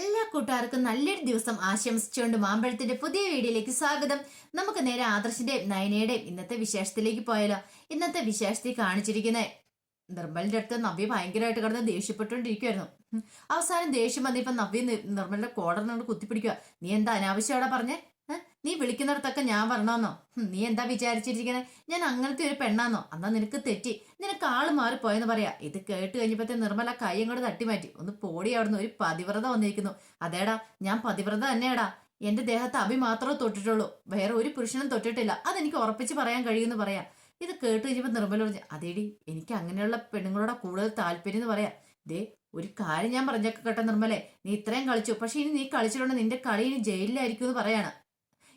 എല്ലാ കൂട്ടുകാർക്കും നല്ലൊരു ദിവസം ആശംസിച്ചുകൊണ്ട് മാമ്പഴത്തിന്റെ പുതിയ വീഡിയോയിലേക്ക് സ്വാഗതം. നമുക്ക് നേരെ ആദർശിന്റെയും നയനയുടെയും ഇന്നത്തെ വിശേഷത്തിലേക്ക് പോയാലോ. ഇന്നത്തെ വിശേഷത്തിൽ കാണിച്ചിരിക്കുന്നത് നിർമ്മലിന്റെ അടുത്ത് നവ്യ ഭയങ്കരമായിട്ട് കിടന്ന് ദേഷ്യപ്പെട്ടുകൊണ്ടിരിക്കുവായിരുന്നു. അവസാനം ദേഷ്യം വന്നിപ്പോ നവ്യ നിർമ്മലിന്റെ കോടറിനോട് കുത്തിപ്പിടിക്കുക നീ എന്താ അനാവശ്യമാടാ പറഞ്ഞേ? നീ വിളിക്കുന്നിടത്തൊക്കെ ഞാൻ വരണമെന്നോ നീ എന്താ വിചാരിച്ചിരിക്കണേ? ഞാൻ അങ്ങനത്തെ ഒരു പെണ്ണാന്നോ? അന്നാ നിനക്ക് തെറ്റി. നിനക്ക് ആൾ മാറിപ്പോയെന്ന് പറയാ. ഇത് കേട്ട് കഴിഞ്ഞപ്പോഴത്തെ നിർമ്മല കൈയും കൂടെ തട്ടിമാറ്റി. ഒന്ന് പോടി അവിടുന്ന്. ഒരു പതിവ്രത വന്നിരിക്കുന്നു. അതേടാ ഞാൻ പതിവ്രത തന്നെയാടാ. എന്റെ ദേഹത്ത് അഭി മാത്രമേ തൊട്ടിട്ടുള്ളൂ. വേറെ ഒരു പുരുഷനും തൊട്ടിട്ടില്ല. അതെനിക്ക് ഉറപ്പിച്ച് പറയാൻ കഴിയുമെന്ന് പറയാം. ഇത് കേട്ട് കഴിഞ്ഞപ്പോൾ നിർമ്മല പറഞ്ഞു അതേടി എനിക്ക് അങ്ങനെയുള്ള പെണ്ണുങ്ങളോട് കൂടുതൽ താല്പര്യം എന്ന് പറയാം. ദേ ഒരു കാര്യം ഞാൻ പറഞ്ഞേക്കെ കേട്ടോ നിർമ്മലെ. നീ ഇത്രയും കളിച്ചു. പക്ഷെ ഇനി നീ കളിച്ചിട്ടുണ്ടെങ്കിൽ നിന്റെ കളി ഇനി ജയിലിലായിരിക്കും എന്ന് പറയാണ്.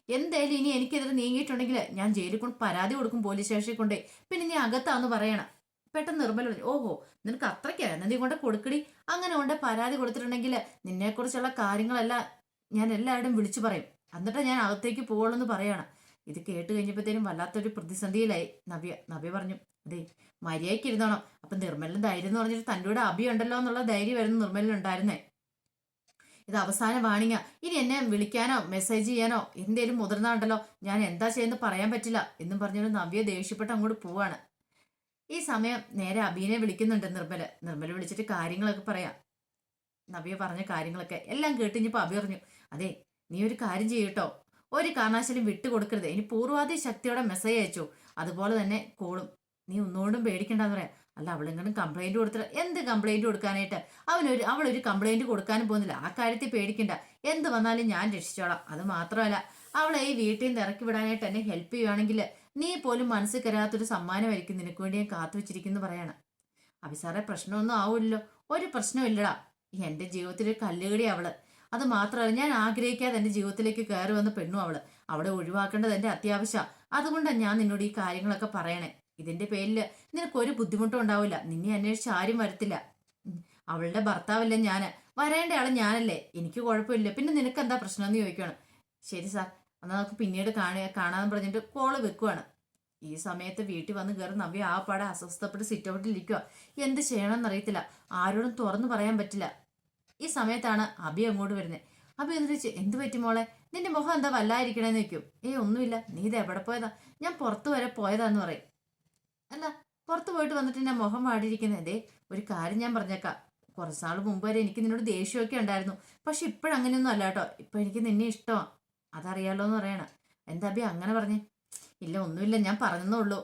എന്തായാലും ഇനി എനിക്കെതിരെ നീങ്ങിയിട്ടുണ്ടെങ്കിൽ ഞാൻ ജയിലിൽ കൊണ്ട് പരാതി കൊടുക്കും പോലീസ് സ്റ്റേഷനിൽ കൊണ്ടേ. പിന്നെ നീ അകത്താന്ന് പറയണം. പെട്ടെന്ന് നിർമ്മല പറഞ്ഞു ഓഹോ നിനക്ക് അത്രയ്ക്കായിരുന്നു നീ കൊണ്ട് കൊടുക്കടി. അങ്ങനെ കൊണ്ട് പരാതി കൊടുത്തിട്ടുണ്ടെങ്കിൽ നിന്നെക്കുറിച്ചുള്ള കാര്യങ്ങളെല്ലാം ഞാൻ എല്ലാവരും വിളിച്ചു പറയും. എന്നിട്ട് ഞാൻ അകത്തേക്ക് പോകുള്ളൂ എന്ന് പറയണം. ഇത് കേട്ട് കഴിഞ്ഞപ്പോഴത്തേനും വല്ലാത്തൊരു പ്രതിസന്ധിയിലായി. നവ്യ നവ്യ പറഞ്ഞു അതെ മര്യാദയ്ക്ക് ഇരുന്നോണം. അപ്പൊ നിർമ്മലിന് ധൈര്യം എന്ന് പറഞ്ഞിട്ട് തന്റെ കൂടെ അഭിയുണ്ടല്ലോ എന്നുള്ള ധൈര്യമായിരുന്നു നിർമ്മലിനുണ്ടായിരുന്നേ ഇത് അവസാന വാണിങ്ങ ഇനി എന്നെ വിളിക്കാനോ മെസ്സേജ് ചെയ്യാനോ എന്തേലും മുതിർന്നാണ്ടല്ലോ ഞാൻ എന്താ ചെയ്യുന്നത് പറയാൻ പറ്റില്ല എന്നും പറഞ്ഞൊരു നവ്യ ദേഷ്യപ്പെട്ട് അങ്ങോട്ട് പോവാണ്. ഈ സമയം നേരെ അബീനെ വിളിക്കുന്നുണ്ട് നിർമ്മല. നിർമ്മല വിളിച്ചിട്ട് കാര്യങ്ങളൊക്കെ പറയാം. നവ്യ പറഞ്ഞ കാര്യങ്ങളൊക്കെ എല്ലാം കേട്ട് ഇനി അബി പറഞ്ഞു അതെ നീ ഒരു കാര്യം ചെയ്യട്ടോ ഒരു കാരണവശാലും വിട്ടുകൊടുക്കരുത്. ഇനി പൂർവാധി ശക്തിയോടെ മെസ്സേജ് അയച്ചു. അതുപോലെ തന്നെ കോളും. നീ ഒന്നുകൊണ്ടും പേടിക്കണ്ടെന്ന് പറയാം. അല്ല അവളെങ്കിലും കംപ്ലൈന്റ് കൊടുത്തില്ല എന്ത് കംപ്ലൈന്റ് കൊടുക്കാനായിട്ട്? അവനൊരു അവളൊരു കംപ്ലൈന്റ് കൊടുക്കാനും പോകുന്നില്ല. ആ കാര്യത്തിൽ പേടിക്കണ്ട. എന്ത് വന്നാലും ഞാൻ രക്ഷിച്ചോളാം. അത് മാത്രമല്ല അവളെ ഈ വീട്ടിൽ നിന്ന് ഇറക്കി വിടാനായിട്ട് എന്നെ ഹെൽപ്പ് ചെയ്യുവാണെങ്കിൽ നീ പോലും മനസ്സിൽ കരാത്തൊരു സമ്മാനമായിരിക്കും നിനക്ക് വേണ്ടി ഞാൻ കാത്തു വെച്ചിരിക്കുന്നു പറയണം. അഭിസാറെ പ്രശ്നമൊന്നും ആവില്ലല്ലോ. ഒരു പ്രശ്നമില്ലടാ എന്റെ ജീവിതത്തിൽ കല്ലുകടി അവൾ. അത് മാത്രമല്ല ഞാൻ ആഗ്രഹിക്കാതെ എന്റെ ജീവിതത്തിലേക്ക് കയറി വന്ന പെണ്ണു അവൾ. അവിടെ ഒഴിവാക്കേണ്ടത് എന്റെ അത്യാവശ്യമാണ് അതുകൊണ്ടാണ് ഞാൻ നിന്നോട് ഈ കാര്യങ്ങളൊക്കെ പറയണേ. ഇതിന്റെ പേരിൽ നിനക്ക് ഒരു ബുദ്ധിമുട്ടും ഉണ്ടാവില്ല. നിന്നെ അന്വേഷിച്ച് ആരും വരത്തില്ല. അവളുടെ ഭർത്താവല്ലേ ഞാൻ? വരേണ്ട ആൾ ഞാനല്ലേ? എനിക്ക് കുഴപ്പമില്ല. പിന്നെ നിനക്ക് എന്താ പ്രശ്നം എന്ന് ചോദിക്കുകയാണ് ശരി സാർ എന്നാൽ നമുക്ക് പിന്നീട് കാണുക കാണാന്ന് പറഞ്ഞിട്ട് കോൾ വെക്കുവാണ്. ഈ സമയത്ത് വീട്ടിൽ വന്ന് കയറി നവ്യ ആ പാടെ അസ്വസ്ഥപ്പെട്ട് സിറ്റ് ഔട്ടിൽ ഇരിക്കുക എന്ത് ചെയ്യണമെന്ന് അറിയത്തില്ല. ആരോടും തുറന്നു പറയാൻ പറ്റില്ല. ഈ സമയത്താണ് അബി അങ്ങോട്ട് വരുന്നത് അബി എന്നിട്ട് ചോദിച്ചു എന്ത് പറ്റി മോളെ? നിന്റെ മുഖം എന്താ വല്ലായിരിക്കണേന്ന് വെക്കും ഏയ് ഒന്നുമില്ല. നീ ഇത് എവിടെ പോയതാ? ഞാൻ പുറത്തു വരെ പോയതാന്ന് പറയും. അല്ല പുറത്ത് പോയിട്ട് വന്നിട്ട് ഞാൻ മുഖം വാടിയിരിക്കുന്നത് ഒരു കാര്യം ഞാൻ പറഞ്ഞേക്കാം. കുറച്ച് നാൾ മുമ്പ് വരെ എനിക്ക് നിന്നോട് ദേഷ്യമൊക്കെ ഉണ്ടായിരുന്നു. പക്ഷെ ഇപ്പോഴങ്ങനെയൊന്നും അല്ല കേട്ടോ. ഇപ്പം എനിക്ക് നിന്നെ ഇഷ്ടമാണ് അതറിയാലോ എന്ന് പറയണം. എന്താ അബി അങ്ങനെ പറഞ്ഞേ? ഇല്ല ഒന്നുമില്ല. ഞാൻ പറഞ്ഞതേ ഉള്ളൂ.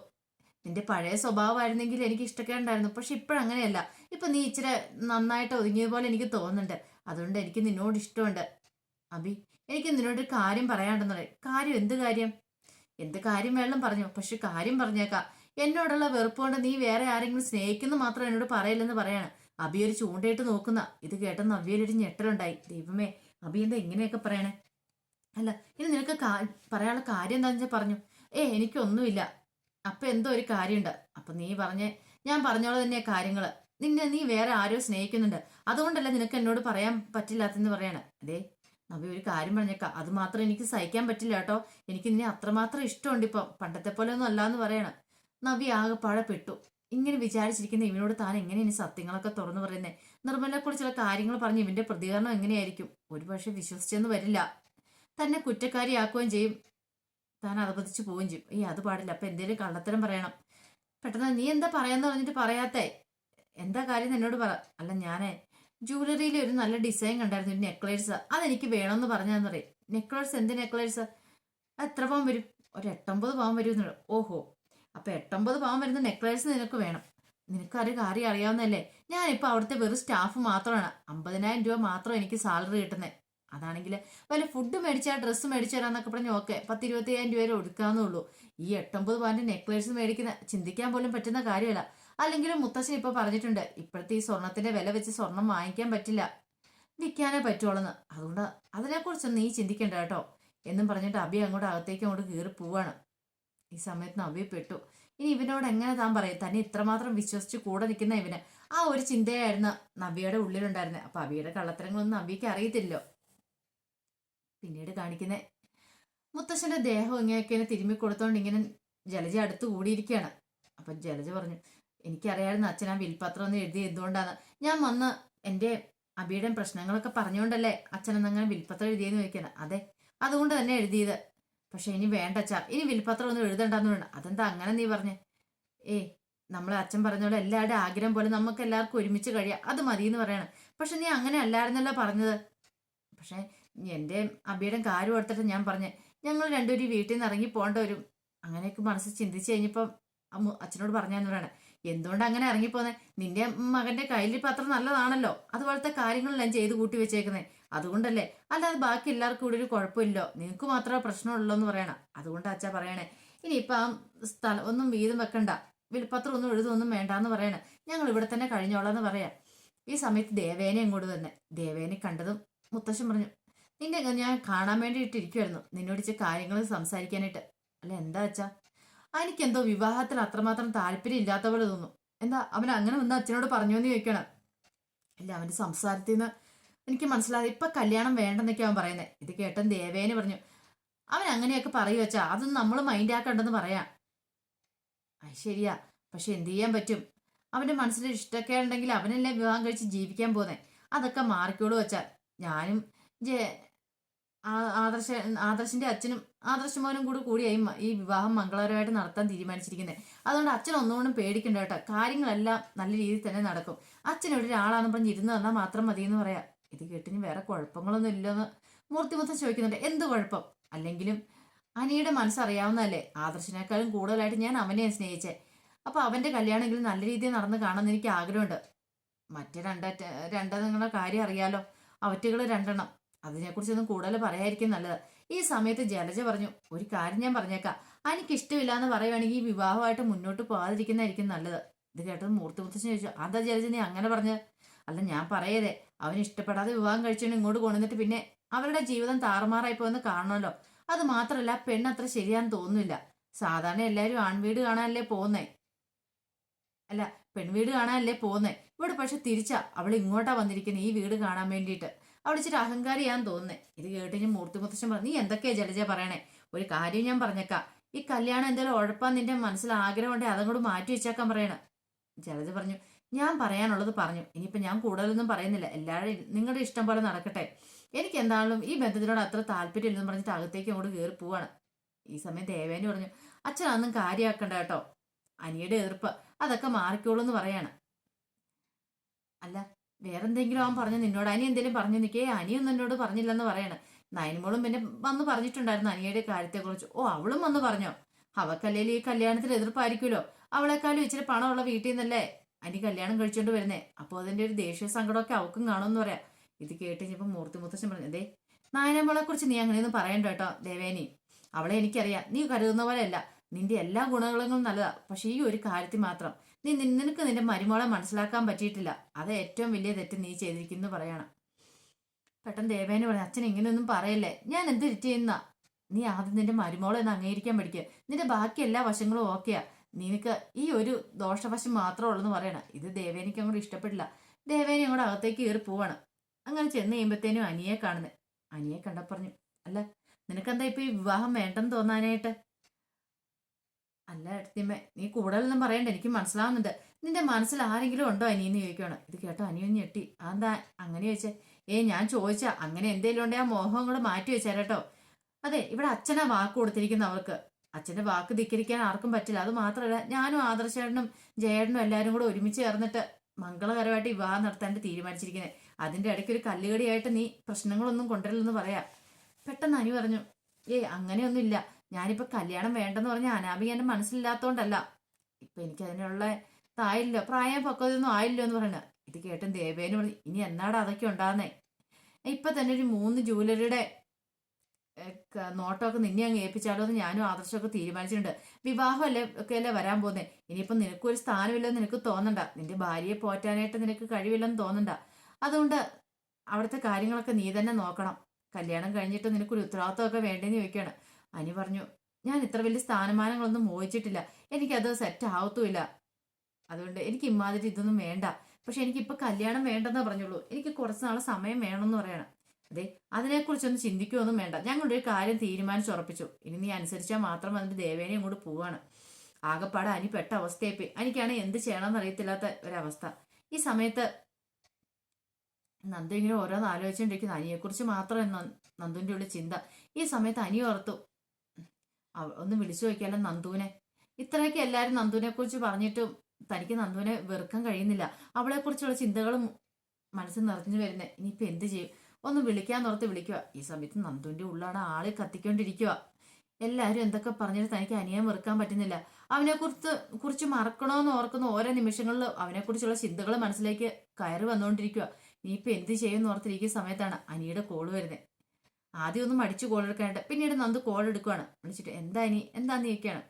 നിന്റെ പഴയ സ്വഭാവമായിരുന്നെങ്കിൽ എനിക്ക് ഇഷ്ടമൊക്കെ ഉണ്ടായിരുന്നു. പക്ഷെ ഇപ്പോഴങ്ങനെയല്ല. ഇപ്പൊ നീ ഇച്ചിരി നന്നായിട്ട് ഒതുങ്ങിയത് പോലെ എനിക്ക് തോന്നുന്നുണ്ട്. അതുകൊണ്ട് എനിക്ക് നിന്നോട് ഇഷ്ടമുണ്ട്. അബി എനിക്ക് നിന്നോട് കാര്യം പറയാണ്ടെന്ന് പറയും. കാര്യം എന്ത് കാര്യം? എന്ത് കാര്യം വേണം പറഞ്ഞു. പക്ഷെ കാര്യം പറഞ്ഞേക്കാം. എന്നോടുള്ള വെറുപ്പ് കൊണ്ട് നീ വേറെ ആരെങ്കിലും സ്നേഹിക്കുന്നു മാത്രം എന്നോട് പറയില്ലെന്ന് പറയാണ്. അബി ഒരു ചൂണ്ടയിട്ട് നോക്കുന്ന. ഇത് കേട്ട നവ്യയിലൊരു ഞെട്ടലുണ്ടായി. ദൈവമേ അബി എന്താ ഇങ്ങനെയൊക്കെ പറയണേ? അല്ല ഇനി നിനക്ക് പറയാനുള്ള കാര്യം എന്താണെന്ന് വെച്ചാൽ പറഞ്ഞു. ഏ എനിക്കൊന്നുമില്ല. അപ്പൊ എന്തോ ഒരു കാര്യമുണ്ട്. അപ്പൊ നീ പറഞ്ഞേ ഞാൻ പറഞ്ഞോളെ തന്നെ കാര്യങ്ങൾ. നിന്നെ നീ വേറെ ആരോ സ്നേഹിക്കുന്നുണ്ട്. അതുകൊണ്ടല്ല നിനക്ക് എന്നോട് പറയാൻ പറ്റില്ലാത്തെന്ന് പറയണേ. അതെ നബി ഒരു കാര്യം പറഞ്ഞേക്കാം. അത് മാത്രം എനിക്ക് സഹിക്കാൻ പറ്റില്ല കേട്ടോ. എനിക്ക് നിന്നെ അത്രമാത്രം ഇഷ്ടമുണ്ട് ഇപ്പം. പണ്ടത്തെ പോലെ ഒന്നും അല്ല എന്ന് പറയണ. നവി ആകെപ്പാടെ പെട്ടു. ഇങ്ങനെ വിചാരിച്ചിരിക്കുന്ന ഇവനോട് താൻ എങ്ങനെ ഇനി സത്യങ്ങളൊക്കെ തുറന്നു പറയുന്നേ? നിർമ്മലയെക്കുറിച്ചുള്ള കാര്യങ്ങൾ പറഞ്ഞ് ഇവന്റെ പ്രതികരണം എങ്ങനെയായിരിക്കും? ഒരുപക്ഷെ വിശ്വസിച്ചെന്ന് വരില്ല. തന്നെ കുറ്റക്കാരിയാക്കുകയും ചെയ്യും. താൻ അതപതിച്ചു പോവുകയും ചെയ്യും. ഈ അത് പാടില്ല. അപ്പൊ എന്തേലും കള്ളത്തരം പറയണം. പെട്ടെന്ന് നീ എന്താ പറയാന്ന് പറഞ്ഞിട്ട് പറയാത്തേ? എന്താ കാര്യം എന്നോട് പറ. അല്ല ഞാനേ ജൂവലറിയിൽ ഒരു നല്ല ഡിസൈൻ കണ്ടായിരുന്നു ഒരു നെക്ലേഴ്സ് അതെനിക്ക് വേണമെന്ന് പറഞ്ഞാന്ന് പറയും. നെക്ലേഴ്സ് എന്ത് നെക്ലേഴ്സ് എത്ര പവൻ വരും? ഒരു എട്ടൊമ്പത് പവൻ വരും എന്ന് പറയും. ഓഹോ. അപ്പൊ എട്ടൊമ്പത് പവൻ വരുന്ന നെക്ലേസ് നിനക്ക് വേണം. നിനക്ക് നിനക്കൊരു കാര്യം അറിയാവുന്നല്ലേ ഞാനിപ്പോ അവിടുത്തെ വെറും സ്റ്റാഫ് മാത്രമാണ്. അമ്പതിനായിരം രൂപ മാത്രം എനിക്ക് സാലറി കിട്ടുന്നത് അതാണെങ്കിൽ വല്ല ഫുഡ് മേടിച്ചാൽ ഡ്രസ്സ് മേടിച്ചു തരാന്നൊക്കെ പറഞ്ഞ് ഓക്കെ പത്ത് ഇരുപത്തിയ്യായിരം രൂപ വരെ ഒടുക്കാന്നുള്ളൂ ഈ എട്ടൊമ്പത് പവന്റെ നെക്ലേസ് മേടിക്കുന്ന ചിന്തിക്കാൻ പോലും പറ്റുന്ന കാര്യമല്ല. അല്ലെങ്കിലും മുത്തശ്ശൻ ഇപ്പൊ പറഞ്ഞിട്ടുണ്ട് ഇപ്പോഴത്തെ ഈ സ്വർണത്തിന്റെ വില വെച്ച് സ്വർണം വാങ്ങിക്കാൻ പറ്റില്ല. വിൽക്കാനേ പറ്റുള്ളൂന്ന്. അതുകൊണ്ട് അതിനെക്കുറിച്ചൊന്നും നീ ചിന്തിക്കേണ്ട കേട്ടോ. എന്നും പറഞ്ഞിട്ട് അബി അങ്ങോട്ട് അകത്തേക്ക് അങ്ങോട്ട് കീറി പോവാണ്. ഈ സമയത്ത് നവ്യ പെട്ടു ഇനി ഇവനോട് എങ്ങനെ താൻ പറയും? തന്നെ ഇത്രമാത്രം വിശ്വസിച്ച് കൂടെ നിൽക്കുന്ന ഇവന്. ആ ഒരു ചിന്തയായിരുന്നു നവ്യയുടെ ഉള്ളിലുണ്ടായിരുന്നത് അപ്പൊ അവിയുടെ കള്ളത്തരങ്ങളൊന്നും നവ്യക്ക് അറിയത്തില്ലോ പിന്നീട് കാണിക്കുന്ന മുത്തശ്ശന്റെ ദേഹം ഇങ്ങനെയൊക്കെ തിരുമ്മി കൊടുത്തോണ്ട് ഇങ്ങനെ ജലജ അടുത്ത് കൂടിയിരിക്കുകയാണ് അപ്പൊ ജലജ പറഞ്ഞു എനിക്കറിയാമായിരുന്നു അച്ഛൻ ആ വിൽപത്രം ഒന്ന് എഴുതി എന്തുകൊണ്ടാണ് ഞാൻ വന്ന് എന്റെ അബിയുടെ പ്രശ്നങ്ങളൊക്കെ പറഞ്ഞുകൊണ്ടല്ലേ അച്ഛനെന്നങ്ങനെ വിൽപ്പത്രം എഴുതിയെന്ന് ചോദിക്കണം. അതെ അതുകൊണ്ട് തന്നെ എഴുതിയത്. പക്ഷെ ഇനി വേണ്ട അച്ഛാ. ഇനി വിൽപ്പത്രം ഒന്നും എഴുതണ്ടെന്ന് വേണ്ട അതെന്താ അങ്ങനെ നീ പറഞ്ഞേ? ഏ നമ്മളെ അച്ഛൻ പറഞ്ഞ പോലെ എല്ലാവരുടെ ആഗ്രഹം പോലെ നമുക്ക് എല്ലാവർക്കും ഒരുമിച്ച് കഴിയാം. അത് മതി എന്ന് പറയണം. പക്ഷെ നീ അങ്ങനെ അല്ലായിരുന്നല്ലോ പറഞ്ഞത്. പക്ഷെ എന്റെ അബിയുടെ കാര്യം ഓർത്തിട്ട് ഞാൻ പറഞ്ഞേ ഞങ്ങൾ രണ്ടുപേരും വീട്ടിൽ നിന്ന് ഇറങ്ങി പോകേണ്ട വരും. അങ്ങനെയൊക്കെ മനസ്സ് ചിന്തിച്ച് കഴിഞ്ഞപ്പം അമ്മ അച്ഛനോട് പറഞ്ഞാന്ന് പറയണേ. എന്തുകൊണ്ട് അങ്ങനെ ഇറങ്ങിപ്പോന്നെ? നിന്റെ മകന്റെ കയ്യിൽ ഇപ്പം അത്ര നല്ലതാണല്ലോ. അതുപോലത്തെ കാര്യങ്ങളെല്ലാം ചെയ്ത് കൂട്ടി വെച്ചേക്കുന്നേ. അതുകൊണ്ടല്ലേ? അല്ലാതെ ബാക്കി എല്ലാവർക്കും കൂടി ഒരു കുഴപ്പമില്ലോ. നിനക്ക് മാത്രമേ പ്രശ്നമുള്ളൂ എന്ന് പറയണം. അതുകൊണ്ട് അച്ഛാ പറയണേ. ഇനിയിപ്പം ആ സ്ഥലം ഒന്നും വീതം വെക്കണ്ട. വിൽപ്പത്രം ഒന്നും എഴുതൊന്നും വേണ്ട എന്ന് പറയണേ. ഞങ്ങൾ ഇവിടെ തന്നെ കഴിഞ്ഞോളാന്ന് പറയാം. ഈ സമയത്ത് ദേവേനെ അങ്ങോട്ട് തന്നെ ദേവേനെ കണ്ടതും മുത്തശ്ശൻ പറഞ്ഞു നിന്നെ ഞാൻ കാണാൻ വേണ്ടിയിട്ട് ഇരിക്കുമായിരുന്നു നിന്നോട് ഇച്ചിരി കാര്യങ്ങൾ സംസാരിക്കാനായിട്ട്. അല്ല എന്താ അച്ഛാ? എനിക്കെന്തോ വിവാഹത്തിൽ അത്രമാത്രം താല്പര്യം ഇല്ലാത്ത പോലെ തോന്നുന്നു. എന്താ അവൻ അങ്ങനെ വന്ന് അച്ഛനോട് പറഞ്ഞു എന്ന് ചോദിക്കണം ഇല്ല അവന്റെ സംസാരത്തിൽ നിന്ന് എനിക്ക് മനസ്സിലായി. ഇപ്പൊ കല്യാണം വേണ്ടെന്നൊക്കെ അവൻ പറയുന്നത് ഇത് കേട്ടൻ ദേവേനെ പറഞ്ഞു. അവൻ അങ്ങനെയൊക്കെ പറയു വെച്ചാ അതൊന്നും നമ്മൾ മൈൻഡ് ആക്കണ്ടെന്ന് പറയാം. അത് ശരിയാ. പക്ഷെ എന്ത് ചെയ്യാൻ പറ്റും? അവന്റെ മനസ്സിൽ ഇഷ്ടമൊക്കെ ഉണ്ടെങ്കിൽ അവനല്ലേ വിവാഹം കഴിച്ച് ജീവിക്കാൻ പോകുന്നേ അതൊക്കെ മാറിക്കോളൂ വെച്ചാൽ ഞാനും ആദർശ ആദർശിന്റെ അച്ഛനും ആദർശമോനും കൂടെ കൂടിയായി ഈ വിവാഹം മംഗളകരമായിട്ട് നടത്താൻ തീരുമാനിച്ചിരിക്കുന്നത് അതുകൊണ്ട് അച്ഛൻ ഒന്നുകൊണ്ടും പേടിക്കണ്ട കേട്ടോ. കാര്യങ്ങളെല്ലാം നല്ല രീതിയിൽ തന്നെ നടക്കും. അച്ഛൻ ഒരു ഒരാളാണെന്ന് പറഞ്ഞ് ഇരുന്ന് തന്നാൽ മാത്രം മതി എന്ന് പറയാം. ഇത് കേട്ടിന് വേറെ കുഴപ്പങ്ങളൊന്നും ഇല്ലെന്ന് മൂർത്തിമുത്തം ചോദിക്കുന്നുണ്ട്. എന്ത് കുഴപ്പം? അല്ലെങ്കിലും അനിയുടെ മനസ്സറിയാവുന്നതല്ലേ? ആദർശിനേക്കാളും കൂടുതലായിട്ട് ഞാൻ അവനെ സ്നേഹിച്ചേ. അപ്പൊ അവന്റെ കല്യാണമെങ്കിലും നല്ല രീതിയിൽ നടന്ന് കാണാൻ എനിക്ക് ആഗ്രഹമുണ്ട്. മറ്റേ രണ്ട രണ്ടെണ്ണങ്ങളുടെ കാര്യം അറിയാലോ. അവറ്റുകൾ രണ്ടെണ്ണം. അതിനെക്കുറിച്ചൊന്നും കൂടുതൽ പറയായിരിക്കും നല്ലത്. ഈ സമയത്ത് ജലജ പറഞ്ഞു ഒരു കാര്യം ഞാൻ പറഞ്ഞേക്കാം. എനിക്ക് ഇഷ്ടമില്ല എന്ന് പറയുവാണെങ്കിൽ ഈ വിവാഹമായിട്ട് മുന്നോട്ട് പോകാതിരിക്കുന്നതായിരിക്കും നല്ലത്. ഇത് കേട്ടത് മൂർത്തി മുത്തച്ഛൻ ചോദിച്ചു അതാ ജലജ നീ അങ്ങനെ പറഞ്ഞത്? അല്ല ഞാൻ പറയതേ അവന് ഇഷ്ടപ്പെടാതെ വിവാഹം കഴിച്ചുകൊണ്ട് ഇങ്ങോട്ട് കൊണ്ടുവന്നിട്ട് പിന്നെ അവരുടെ ജീവിതം താറുമാറായി പോയെന്ന് കാണണമല്ലോ. അത് മാത്രമല്ല അത്ര ശരിയാന്ന് തോന്നുന്നില്ല. സാധാരണ എല്ലാവരും ആൺവീട് കാണാനല്ലേ പോകുന്നേ? അല്ല പെൺവീട് കാണാനല്ലേ പോകുന്നേ? ഇവിടെ പക്ഷെ തിരിച്ചാ. അവൾ ഇങ്ങോട്ടാ വന്നിരിക്കുന്നത് ഈ വീട് കാണാൻ വേണ്ടിയിട്ട്. അവിടെ ഇച്ചിരി അഹങ്കാരിയാന്ന് തോന്നുന്നേ. ഇത് കേട്ടിന് മൂർത്തി മുത്തശ്ശൻ പറഞ്ഞു നീ എന്തൊക്കെയാ ജലജ പറയണേ? ഒരു കാര്യം ഞാൻ പറഞ്ഞേക്കാം. ഈ കല്യാണം എന്തേലും ഉഴപ്പാൻ നിന്റെ മനസ്സിൽ ആഗ്രഹം ഉണ്ടെങ്കിൽ അതും കൂടെ മാറ്റി വെച്ചേക്കാൻ പറയണ. ജലജ പറഞ്ഞു ഞാൻ പറയാനുള്ളത് പറഞ്ഞു. ഇനിയിപ്പോ ഞാൻ കൂടുതലൊന്നും പറയുന്നില്ല. എല്ലാവരും നിങ്ങളുടെ ഇഷ്ടം പോലെ നടക്കട്ടെ. എനിക്ക് എന്താണെങ്കിലും ഈ ബന്ധത്തിനോട് അത്ര താല്പര്യമില്ലെന്ന് പറഞ്ഞിട്ട് അകത്തേക്ക് അങ്ങോട്ട് കയറി പോവാണ്. ഈ സമയം ദേവേനി പറഞ്ഞു അച്ഛൻ അതൊന്നും കാര്യമാക്കണ്ട കേട്ടോ. അനിയുടെ എതിർപ്പ് അതൊക്കെ മാറിക്കോളൂ എന്ന് പറയാണ്. അല്ല വേറെന്തെങ്കിലും അവൻ പറഞ്ഞു നിന്നോട്. അനി എന്തെങ്കിലും പറഞ്ഞു നിൽക്കേ അനിയൊന്നും എന്നോട് പറഞ്ഞില്ലെന്ന് പറയണ. നയനമോളും പിന്നെ വന്ന് പറഞ്ഞിട്ടുണ്ടായിരുന്നു അനിയുടെ കാര്യത്തെക്കുറിച്ച്. ഓ അവളും വന്ന് പറഞ്ഞോ? അവക്കല്ലേലും ഈ കല്യാണത്തിന് എതിർപ്പായിരിക്കുമല്ലോ. അവളെക്കാളും ഇച്ചിരി പണമുള്ള വീട്ടിൽ നിന്നല്ലേ അനി കല്യാണം കഴിച്ചോണ്ട് വരുന്നേ. അപ്പോൾ അതിന്റെ ഒരു ദേഷ്യ സങ്കടമൊക്കെ അവക്കും കാണുമെന്ന് പറയാം. ഇത് കേട്ട് കഴിഞ്ഞപ്പോൾ മൂർത്തി മുത്തശ്ശൻ പറഞ്ഞു അതെ നായനമ്മളെ കുറിച്ച് നീ അങ്ങനെയൊന്നും പറയണ്ട കേട്ടോ ദേവേനി. അവളെ എനിക്കറിയാം. നീ കരുതുന്ന പോലെയല്ല. നിന്റെ എല്ലാ ഗുണങ്ങളും നല്ലതാ. പക്ഷെ ഈ ഒരു കാര്യത്തിൽ മാത്രം നീ നിനക്ക് നിന്റെ മരുമോളെ മനസ്സിലാക്കാൻ പറ്റിയിട്ടില്ല. അത് ഏറ്റവും വലിയ തെറ്റ് നീ ചെയ്തിരിക്കുന്നു പറയണം. പെട്ടെന്ന് ദേവേനെ പറഞ്ഞു അച്ഛൻ ഇങ്ങനെയൊന്നും പറയല്ലേ? ഞാൻ എന്ത് ചെയ്യുന്ന നീ ആദ്യം നിന്റെ മരുമോളെ ഒന്ന് അംഗീകരിക്കാൻ പഠിക്കുക നിന്റെ ബാക്കി എല്ലാ വശങ്ങളും ഓക്കെയാ. നിനക്ക് ഈ ഒരു ദോഷവശം മാത്രമേ ഉള്ളൂ എന്ന് പറയണം. ഇത് ദേവേനിക്ക് അങ്ങോട്ട് ഇഷ്ടപ്പെട്ടില്ല. ദേവേനി അങ്ങോട്ട് അകത്തേക്ക് കയറി പോവാണ്. അങ്ങനെ ചെന്ന് കഴിയുമ്പോഴത്തേനും അനിയെ കാണുന്നത് അനിയെ കണ്ട പറഞ്ഞു അല്ല നിനക്കെന്താ ഇപ്പൊ ഈ വിവാഹം വേണ്ടെന്ന് തോന്നാനായിട്ട്? അല്ല എടുത്തിമ്മ നീ കൂടുതലൊന്നും പറയണ്ട എനിക്ക് മനസ്സിലാവുന്നുണ്ട്. നിന്റെ മനസ്സിൽ ആരെങ്കിലും ഉണ്ടോ അനിയെന്ന് ചോദിക്കുകയാണ് ഇത് കേട്ടോ അനിയൊന്ന് ഞെട്ടി. അതെന്താ? അങ്ങനെ ചോദിച്ചേ. ഏ ഞാൻ ചോദിച്ചാ അങ്ങനെ എന്തെങ്കിലും ഉണ്ടെങ്കിൽ ആ മോഹം കൂടെ മാറ്റി കേട്ടോ അതെ ഇവിടെ അച്ഛനാ വാക്ക് കൊടുത്തിരിക്കുന്ന അവർക്ക് അച്ഛന്റെ വാക്ക് ധിക്കരിക്കാൻ ആർക്കും പറ്റില്ല. അത് മാത്രമല്ല ഞാനും ആദർശേട്ടനും ജയേട്ടനും എല്ലാവരും കൂടെ ഒരുമിച്ച് ചേർന്നിട്ട് മംഗളകരമായിട്ട് വിവാഹം നടത്താൻ തീരുമാനിച്ചിരിക്കുന്നത് അതിന്റെ ഇടയ്ക്ക് ഒരു കല്ലുകടിയായിട്ട് നീ പ്രശ്നങ്ങളൊന്നും കൊണ്ടുവരില്ലെന്ന് പറയാ. പെട്ടെന്ന് അനി പറഞ്ഞു ഏയ് അങ്ങനെയൊന്നുമില്ല. ഞാനിപ്പോ കല്യാണം വേണ്ടെന്ന് പറഞ്ഞ അനാമിക എന്റെ മനസ്സിലില്ലാത്തോണ്ടല്ല. ഇപ്പൊ എനിക്ക് അതിനുള്ള ഇതായില്ല പ്രായം പക്കതൊന്നും ആയില്ലോ എന്ന് പറയുന്നത് ഇത് കേട്ടും ദേവേനു പറഞ്ഞു ഇനി എന്നാടാ അതൊക്കെ ഉണ്ടാകുന്നേ ഇപ്പൊ തന്നെ ഒരു മൂന്ന് ജൂലറിയുടെ നോട്ടമൊക്കെ നിന്നെ അങ്ങ് ഏൽപ്പിച്ചാലോ എന്ന് ഞാനും ആദർശമൊക്കെ തീരുമാനിച്ചിട്ടുണ്ട്. വിവാഹമല്ലേ ഒക്കെ അല്ലേ വരാൻ പോകുന്നേ? ഇനിയിപ്പം നിനക്കൊരു സ്ഥാനമില്ലെന്ന് നിനക്ക് തോന്നണ്ട. നിന്റെ ഭാര്യയെ പോറ്റാനായിട്ട് നിനക്ക് കഴിവില്ലെന്ന് തോന്നണ്ട. അതുകൊണ്ട് അവിടുത്തെ കാര്യങ്ങളൊക്കെ നീ തന്നെ നോക്കണം. കല്യാണം കഴിഞ്ഞിട്ട് നിനക്കൊരു ഉത്തരവാദിത്തമൊക്കെ വേണ്ടെന്ന് ചോദിക്കുകയാണ് അനി പറഞ്ഞു ഞാൻ ഇത്ര വലിയ സ്ഥാനമാനങ്ങളൊന്നും മോഹിച്ചിട്ടില്ല. എനിക്കത് സെറ്റ് ആവത്തുമില്ല. അതുകൊണ്ട് എനിക്ക് ഇമാതിരി ഇതൊന്നും വേണ്ട. പക്ഷെ എനിക്കിപ്പോൾ കല്യാണം വേണ്ടെന്നേ പറഞ്ഞുള്ളൂ. എനിക്ക് കുറച്ച് നാളെ സമയം വേണമെന്ന് പറയണം. അതെ അതിനെക്കുറിച്ചൊന്നും ചിന്തിക്കുകയൊന്നും വേണ്ട. ഞങ്ങളുടെ ഒരു കാര്യം തീരുമാനിച്ചുറപ്പിച്ചു ഇനി നീ അനുസരിച്ചാൽ മാത്രം അതിന്റെ ദേവേനെ അങ്ങോട്ട് പോവാണ്. ആകപ്പാടെ അനി പെട്ട അവസ്ഥയായിപ്പോയി. എനിക്കാണ് എന്ത് ചെയ്യണമെന്ന് അറിയത്തില്ലാത്ത ഒരവസ്ഥ. ഈ സമയത്ത് നന്ദു ഇങ്ങനെ ഓരോന്ന് ആലോചിച്ചുകൊണ്ടിരിക്കുന്ന അനിയെക്കുറിച്ച് മാത്രം നന്ദുവിന്റെ ഉള്ളിൽ ചിന്ത. ഈ സമയത്ത് അനി ഓർത്തു ഒന്ന് വിളിച്ചു നോക്കിയാലും നന്ദുവിനെ? ഇത്രയൊക്കെ എല്ലാവരും നന്ദുവിനെ കുറിച്ച് പറഞ്ഞിട്ടും തനിക്ക് നന്ദുവിനെ വെറുക്കാൻ കഴിയുന്നില്ല. അവളെക്കുറിച്ചുള്ള ചിന്തകളും മനസ്സിൽ നിറഞ്ഞു വരുന്നത് ഇനിയിപ്പോൾ എന്ത് ചെയ്യും? ഒന്ന് വിളിക്കാൻ ഓർത്ത് വിളിക്കുക. ഈ സമയത്ത് നന്ദുവിന്റെ ഉള്ളാണ് ആൾ കത്തിക്കൊണ്ടിരിക്കുക. എല്ലാവരും എന്തൊക്കെ പറഞ്ഞിട്ട് തനിക്ക് അനിയം വെറുക്കാൻ പറ്റുന്നില്ല. അവനെ കുറിച്ച് മറക്കണമെന്ന് ഓർക്കുന്ന ഓരോ നിമിഷങ്ങളിൽ അവനെക്കുറിച്ചുള്ള ചിന്തകൾ മനസ്സിലേക്ക് കയറി വന്നുകൊണ്ടിരിക്കുക. ഇനിയിപ്പോൾ എന്ത് ചെയ്യുമെന്ന് ഓർത്തിരിക്കുന്ന സമയത്താണ് അനിയുടെ കോൾ വരുന്നത് ആദ്യം ഒന്ന് മടിച്ചു കോൾ എടുക്കാനായിട്ട്. പിന്നീട് നന്ദു കോൾ എടുക്കുകയാണ് വിളിച്ചിട്ട് എന്താ ഇനി? എന്താന്ന് ചോദിക്കുകയാണ്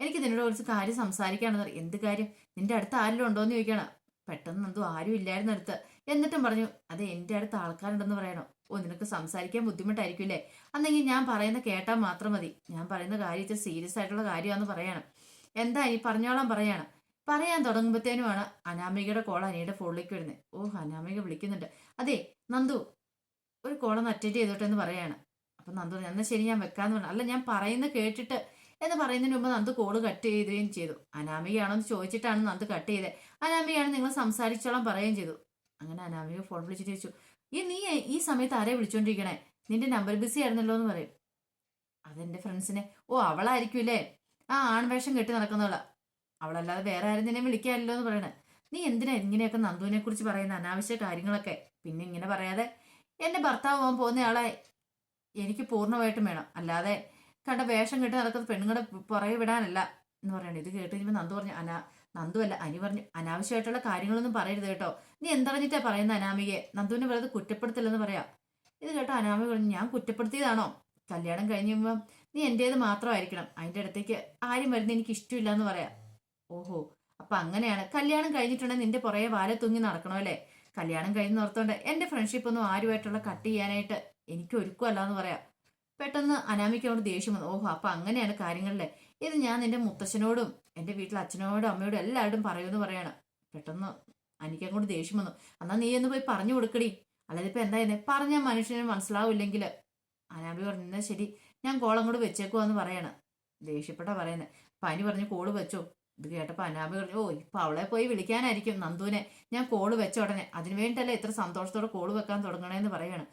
എനിക്ക് നിന്നോട് കുറച്ച് കാര്യം സംസാരിക്കാണെന്ന് പറയും എന്ത് കാര്യം? നിന്റെ അടുത്ത് ആരെങ്കിലും ഉണ്ടോയെന്ന് ചോദിക്കുകയാണ് പെട്ടെന്ന് നന്ദു ആരും ഇല്ലായിരുന്നു അടുത്ത്. എന്നിട്ടും പറഞ്ഞു അതെ എന്റെ അടുത്ത് ആൾക്കാരുണ്ടെന്ന് പറയണോ. ഓ നിനക്ക് സംസാരിക്കാൻ ബുദ്ധിമുട്ടായിരിക്കില്ലേ അന്നെങ്കിൽ ഞാൻ പറയുന്ന കേട്ടാൽ മാത്രം മതി. ഞാൻ പറയുന്ന കാര്യം ഇച്ചിരി സീരിയസ് ആയിട്ടുള്ള കാര്യമാണെന്ന് പറയണം. എന്താ ഈ പറഞ്ഞോളാം പറയാണ്. പറയാൻ തുടങ്ങുമ്പോഴത്തേനുമാണ് അനാമികയുടെ കോൾ അനിയുടെ ഫോണിലേക്ക് വരുന്നത് ഓ അനാമിക വിളിക്കുന്നുണ്ട്. അതെ നന്ദു ഒരു കോളൊന്ന് അറ്റൻഡ് ചെയ്തോട്ടെ എന്ന് പറയാണ്. അപ്പം നന്ദു പറഞ്ഞു, എന്നാൽ ശരി ഞാൻ വെക്കാന്ന് പറഞ്ഞു. അല്ല ഞാൻ പറയുന്നത് കേട്ടിട്ട് എന്ന് പറയുന്നതിന് മുമ്പ് നന്ദു കോൾ കട്ട് ചെയ്യുകയും ചെയ്തു. അനാമികയാണോ എന്ന് ചോദിച്ചിട്ടാണ് നന്ദു കട്ട് ചെയ്തത് അനാമികയാണ് നിങ്ങൾ സംസാരിച്ചോളം പറയുകയും ചെയ്തു. അങ്ങനെ അനാമിക ഫോൺ വിളിച്ചിട്ട് ചോദിച്ചു ഈ നീ ഈ സമയത്ത് ആരെ വിളിച്ചോണ്ടിരിക്കണേ? നിന്റെ നമ്പർ ബിസി ആയിരുന്നല്ലോ എന്ന് പറയും. അതെന്റെ ഫ്രണ്ട്സിനെ ഓ അവളായിരിക്കും അവളായിരിക്കൂലേ ആ ആൺവേഷം കെട്ടി നടക്കുന്നവളാ. അവളല്ലാതെ വേറെ ആരും നിന്നെ വിളിക്കാറില്ലോ എന്ന് പറയണേ. നീ എന്തിനാ ഇങ്ങനെയൊക്കെ നന്ദുവിനെ കുറിച്ച് പറയുന്ന? അനാവശ്യ കാര്യങ്ങളൊക്കെ. പിന്നെ ഇങ്ങനെ പറയാതെ ഭർത്താവ് പോകാൻ പോകുന്നയാളെ എനിക്ക് പൂർണമായിട്ടും വേണം. അല്ലാതെ കണ്ട വേഷം കെട്ടി നടക്കുന്ന പെണ്ണുങ്ങളുടെ പുറകെ വിടാനല്ല എന്ന് പറയണേ. ഇത് കേട്ട് കഴിഞ്ഞപ്പോൾ നന്ദു പറഞ്ഞു അനാ നന്ദു അല്ല അനി പറഞ്ഞു അനാവശ്യമായിട്ടുള്ള കാര്യങ്ങളൊന്നും പറയരുത് കേട്ടോ. നീ എന്തറിഞ്ഞിട്ടാ പറയുന്ന അനാമികയെ? നന്ദുവിനെ വെറുതെ കുറ്റപ്പെടുത്തില്ലെന്ന് പറയാം. ഇത് കേട്ടോ അനാമിക പറഞ്ഞു ഞാൻ കുറ്റപ്പെടുത്തിയതാണോ? കല്യാണം കഴിഞ്ഞുമ്പോൾ നീ എന്റേത് മാത്രമായിരിക്കണം. അതിന്റെ അടുത്തേക്ക് ആരും വരുന്ന എനിക്ക് ഇഷ്ടമില്ല എന്ന് പറയാം. ഓഹോ അപ്പൊ അങ്ങനെയാണ്. കല്യാണം കഴിഞ്ഞിട്ടുണ്ടെങ്കിൽ നിന്റെ പുറകെ വാല തൂങ്ങി നടക്കണോ അല്ലേ? കല്യാണം കഴിഞ്ഞ് ഓർത്തോണ്ട് എന്റെ ഫ്രണ്ട്ഷിപ്പ് ഒന്നും ആരുമായിട്ടുള്ള കട്ട് ചെയ്യാനായിട്ട് എനിക്ക് ഒരുക്കുമല്ല എന്ന് പറയാം. പെട്ടെന്ന് അനാമിക്കോട് ദേഷ്യം വന്നു. ഓഹോ അപ്പൊ അങ്ങനെയാണ് കാര്യങ്ങളിലെ. ഇത് ഞാൻ നിന്റെ മുത്തശ്ശനോടും എന്റെ വീട്ടിലെ അച്ഛനോടും അമ്മയോടും എല്ലാവരോടും പറയുമെന്ന് പറയാണ്. പെട്ടെന്ന് അനിക്ക് അങ്ങോട്ട് ദേഷ്യം വന്നു. എന്നാ നീ ഒന്ന് പോയി പറഞ്ഞു കൊടുക്കടി. അല്ലാതെ ഇപ്പൊ എന്തായിരുന്നു പറഞ്ഞ മനുഷ്യന് മനസ്സിലാവില്ലെങ്കിൽ അനാമി പറഞ്ഞു "എന്നാ ശരി. ഞാൻ കോളം കൂടെ വെച്ചേക്കുവാന്ന് പറയാണ്. ദേഷ്യപ്പെട്ടാ പറയുന്നത് പനി പറഞ്ഞു കോൾ വെച്ചോ. ഇത് കേട്ടപ്പോൾ അനാമി പറഞ്ഞു ഓ ഇപ്പൊ അവളെ പോയി വിളിക്കാനായിരിക്കും നന്ദുവിനെ. ഞാൻ കോൾ വെച്ച ഉടനെ. അതിനു വേണ്ടിയിട്ടല്ലേ ഇത്ര സന്തോഷത്തോടെ കോൾ വെക്കാൻ തുടങ്ങണേന്ന് പറയാണ്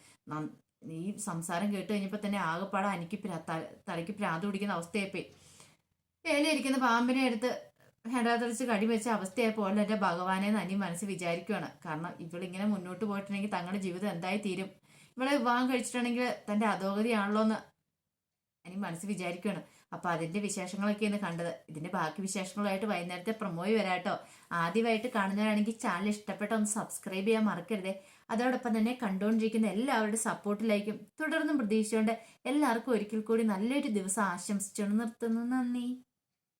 ഈ സംസാരം കേട്ട് കഴിഞ്ഞപ്പോൾ തന്നെ ആകെപ്പാടെ അനിക്ക് തലയ്ക്ക് പ്രാന്ത് പിടിക്കുന്ന അവസ്ഥയായിപ്പോയി. വേലയിരിക്കുന്ന പാമ്പിനെ എടുത്ത് ഹെടാതടിച്ച് കടി വെച്ച അവസ്ഥയായപ്പോൾ എന്റെ ഭഗവാനെ നനി മനസ്സ് വിചാരിക്കുകയാണ് കാരണം ഇവളിങ്ങനെ മുന്നോട്ട് പോയിട്ടുണ്ടെങ്കിൽ തങ്ങളുടെ ജീവിതം എന്തായി തീരും? ഇവളെ വിവാഹം കഴിച്ചിട്ടുണ്ടെങ്കിൽ തന്റെ അധോഗതിയാണല്ലോ എന്ന് അനി മനസ്സ് വിചാരിക്കുകയാണ് അപ്പൊ അതിന്റെ വിശേഷങ്ങളൊക്കെയാണ് കണ്ടത്. ഇതിന്റെ ബാക്കി വിശേഷങ്ങളുമായിട്ട് വൈകുന്നേരത്തെ പ്രൊമോയി വരാട്ടോ. ആദ്യമായിട്ട് കാണുന്നവരാണെങ്കിൽ ചാനൽ ഇഷ്ടപ്പെട്ട ഒന്ന് സബ്സ്ക്രൈബ് ചെയ്യാൻ മറക്കരുതേ. അതോടൊപ്പം തന്നെ കണ്ടുകൊണ്ടിരിക്കുന്ന എല്ലാവരുടെ സപ്പോർട്ടിലായിരിക്കും തുടർന്നും പ്രതീക്ഷിച്ചുകൊണ്ട് എല്ലാവർക്കും ഒരിക്കൽ കൂടി നല്ലൊരു ദിവസം ആശംസിച്ചുകൊണ്ട് നിർത്തുന്നു. നന്ദി.